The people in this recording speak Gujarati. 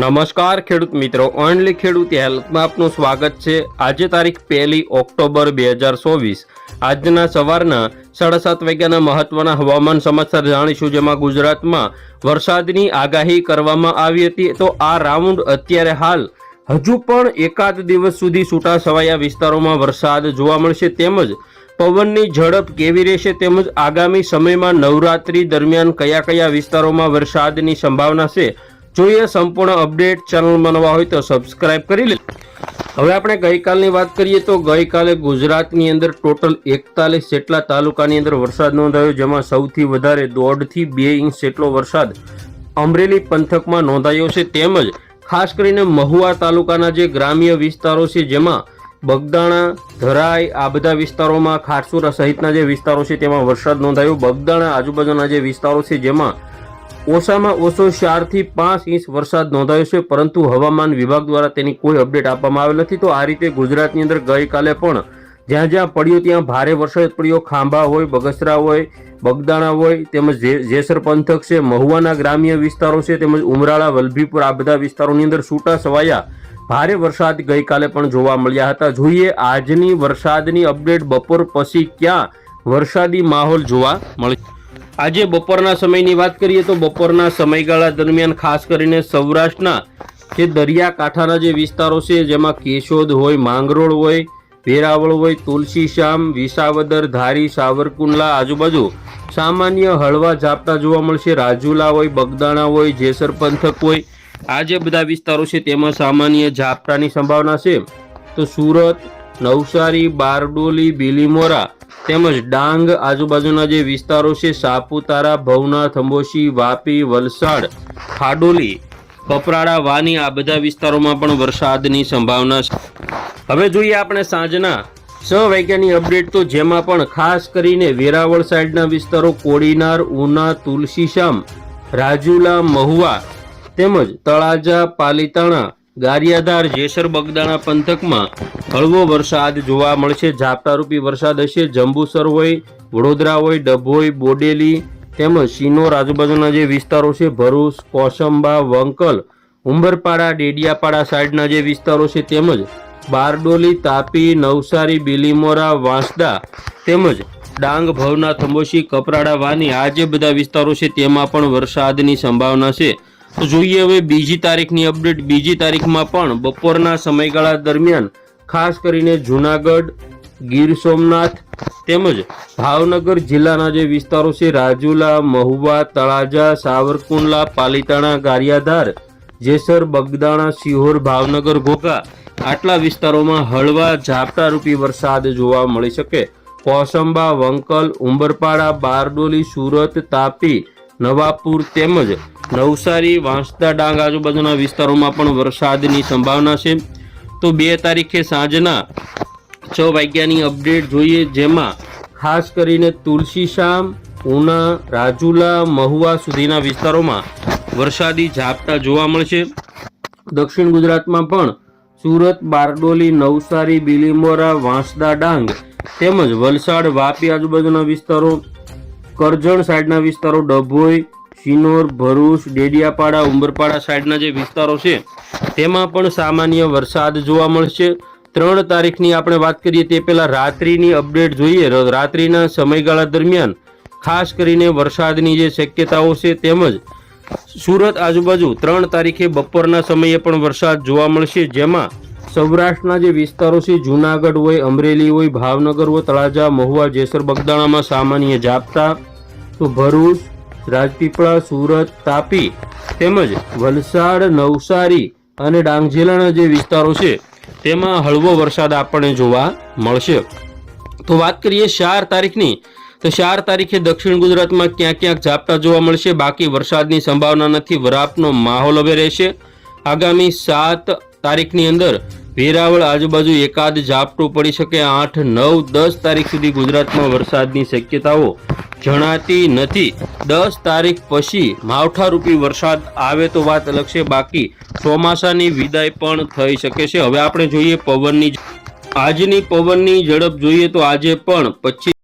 નમસ્કાર, ખેડૂત મિત્રો. ઓનલી ખેડૂત હેલ્થમાં આપનું સ્વાગત છે. આજે તારીખ પહેલી ઓક્ટોબર બે હજાર ચોવીસ. આજના સવારના સાડા સાત વાગ્યાના મહત્વના હવામાન સમાચાર જાણીશું, જેમાં ગુજરાતમાં વરસાદની આગાહી કરવામાં આવી હતી. તો આ રાઉન્ડ અત્યારે હાલ હજુ પણ એકાદ દિવસ સુધી છૂટા છવાયા વિસ્તારોમાં વરસાદ જોવા મળશે. તેમજ પવનની ઝડપ કેવી રહેશે તેમજ આગામી સમયમાં નવરાત્રી દરમિયાન કયા કયા વિસ્તારોમાં વરસાદની સંભાવના છે જોઈએ સંપૂર્ણ અપડેટ ચેનલમાં નવા હોય તો સબસ્ક્રાઇબ કરી લે. હવે આપણે ગઈકાલની વાત કરીએ તો ગઈકાલે ગુજરાતની અંદર ટોટલ એકતાલીસ જેટલા તાલુકાની અંદર વરસાદ નોંધાયો, જેમાં સૌથી વધારે દોઢથી બે ઇંચ જેટલો વરસાદ અમરેલી પંથકમાં નોંધાયો છે. તેમજ ખાસ કરીને મહુવા તાલુકાના જે ગ્રામ્ય વિસ્તારો છે, જેમાં બગદાણા, ધરાઈ આ બધા વિસ્તારોમાં ખારસુરા સહિતના જે વિસ્તારો છે, તેમાં વરસાદ નોંધાયો. બગદાણા આજુબાજુના જે વિસ્તારો છે, જેમાં ઓછામાં ઓછો ચારથી પાંચ ઇંચ વરસાદ નોંધાયો છે, પરંતુ હવામાન વિભાગ દ્વારા તેની કોઈ અપડેટ આપવામાં આવેલ નથી. તો આ રીતે ગુજરાતની અંદર ગઈકાલે પણ જ્યાં જ્યાં પડ્યો ત્યાં ભારે વરસાદ પડ્યો. ખાંભા હોય, બગસરા હોય, બગદાણા હોય, તેમજ જેસર પંથક છે, મહુવાના ગ્રામ્ય વિસ્તારો છે, તેમજ ઉમરાળા, વલભીપુર આ બધા વિસ્તારોની અંદર છૂટા છવાયા ભારે વરસાદ ગઈકાલે પણ જોવા મળ્યા હતા. જોઈએ આજની વરસાદની અપડેટ બપોર પછી ક્યાં વરસાદી માહોલ જોવા મળે આજે બપોરના સમયની વાત કરીએ તો બપોરના સમયગાળા દરમિયાન ખાસ કરીને સૌરાષ્ટ્રના જે દરિયાકાંઠાના જે વિસ્તારો છે, જેમાં કેશોદ હોય, માંગરોળ હોય, વેરાવળ હોય તુલસીશ્યામ વિસાવદર, ધારી, સાવરકુંડલા આજુબાજુ સામાન્ય હળવા ઝાપટા જોવા મળશે. રાજુલા હોય, બગદાણા હોય, જેસર પંથક હોય, આ જે બધા વિસ્તારો છે, તેમાં સામાન્ય ઝાપટાની સંભાવના છે. તો સુરત નવસારી, બારડોલી, બીલીમોરા તેમજ ડાંગ આજુબાજુના જે વિસ્તારો છે, સાપુતારા, ભવનાથ, અંબોશી, વાપી, વલસાડ, ખાડોલી, કપરાડા, વાની આ બધા વિસ્તારોમાં પણ વરસાદની સંભાવના છે. હવે જોઈએ આપણે સાંજના છ વાગ્યાની અપડેટ તો જેમાં પણ ખાસ કરીને વેરાવળ સાઈડના વિસ્તારો કોડીનાર, ઉના તુલસીશ્યામ રાજુલા, મહુવા તેમજ તળાજા, પાલીતાણા ગારિયાધાર જેસર બગદાણા પંથકમાં હળવો વરસાદ જોવા મળશે. ઝાપટારૂપી વરસાદ હશે. જંબુસર હોય, વડોદરા હોય, ડભોઈ, બોડેલી તેમજ શિનોર આજુબાજુના જે વિસ્તારો છે, ભરૂચ, કોસંબા, વંકલ, ઉંબરપાડા, ડેડિયાપાડા સાઈડના જે વિસ્તારો છે તેમજ બારડોલી, તાપી, નવસારી, બિલીમોરા, વાંસદા તેમજ ડાંગ ભવના થંબોશી કપરાડા, વાની આ જે બધા વિસ્તારો છે તેમાં પણ વરસાદની સંભાવના છે. તો જોઈએ હવે બીજી તારીખની અપડેટ. બીજી તારીખમાં પણ બપોરના સમયગાળા દરમિયાન ખાસ કરીને જુનાગઢ, ગીર સોમનાથ તેમજ ભાવનગર જિલ્લાના જે વિસ્તારો છે, રાજુલા, મહુવા, તળાજા, સાવરકુંડલા, પાલીતાણા, ગારિયાધાર, જેસર, બગદાણા, સિહોર, ભાવનગર, ઘોઘા આટલા વિસ્તારોમાં હળવા ઝાપટારૂપી વરસાદ જોવા મળી શકે. કોસંબા, વંકલ, ઉંબરપાડા, બારડોલી, સુરત, તાપી, નવાપુર તેમજ નવસારી, વાંસદા, ડાંગ આજુબાજુના વિસ્તારોમાં પણ વરસાદની સંભાવના છે. તો બે તારીખે સાંજના છ વાગ્યાની અપડેટ જોઈએ, જેમાં ખાસ કરીને તુલસીશામ ઉના, રાજુલા, મહુવા સુધીના વિસ્તારોમાં વરસાદી ઝાપટા જોવા મળશે. દક્ષિણ ગુજરાતમાં પણ સુરત, બારડોલી, નવસારી, બિલીમોરા, વાંસદા, ડાંગ તેમજ વલસાડ, વાપી આજુબાજુના વિસ્તારો, કરજણ સાઈડના વિસ્તારો, ડભોઈ શિનોર ભરૂચ, ડેડિયાપાડા, ઉંબરપાડા સાઈડના જે વિસ્તારો છે, તેમાં પણ સામાન્ય વરસાદ જોવા મળશે. ત્રણ તારીખની આપણે વાત કરીએ તે પહેલા રાત્રિની અપડેટ જોઈએ. રાત્રિના સમયગાળા દરમિયાન ખાસ કરીને વરસાદની જે શક્યતાઓ છે તેમજ સુરત આજુબાજુ ત્રણ તારીખે બપોરના સમયે પણ વરસાદ જોવા મળશે. જેમાં સૌરાષ્ટ્રના જે વિસ્તારો છે, જુનાગઢ હોય, અમરેલી હોય, ભાવનગર હોય, તળાજા, મહુવા, જેસર, બગદાણામાં સામાન્ય ઝાપટા. તો ભરૂચ રાજપીપળા, સુરત, તાપી તેમજ વલસાડ, નવસારી અને ડાંગ જિલ્લાના જે વિસ્તારો છે, તેમાં હળવો વરસાદ આપણને જોવા મળશે. તો વાત કરીએ ચાર તારીખની, તો ચાર તારીખે દક્ષિણ ગુજરાતમાં ક્યાંક ક્યાંક ઝાપટા જોવા મળશે? બાકી વરસાદની સંભાવના નથી, વરાપનો માહોલ હવે રહેશે. આગામી સાત તારીખની અંદર વેરાવળ આજુબાજુ એકાદ ઝાપટું પડી શકે. આઠ, નવ, દસ તારીખ સુધી ગુજરાતમાં વરસાદની શક્યતાઓ જણાતી નથી. દસ તારીખ પછી માવઠારૂપી વરસાદ આવે તો વાત અલગ છે. બાકી ચોમાસાની વિદાય પણ થઈ શકે છે. હવે આપણે જોઈએ પવનની આજની પવનની ઝડપ જોઈએ તો આજે પણ પચીસ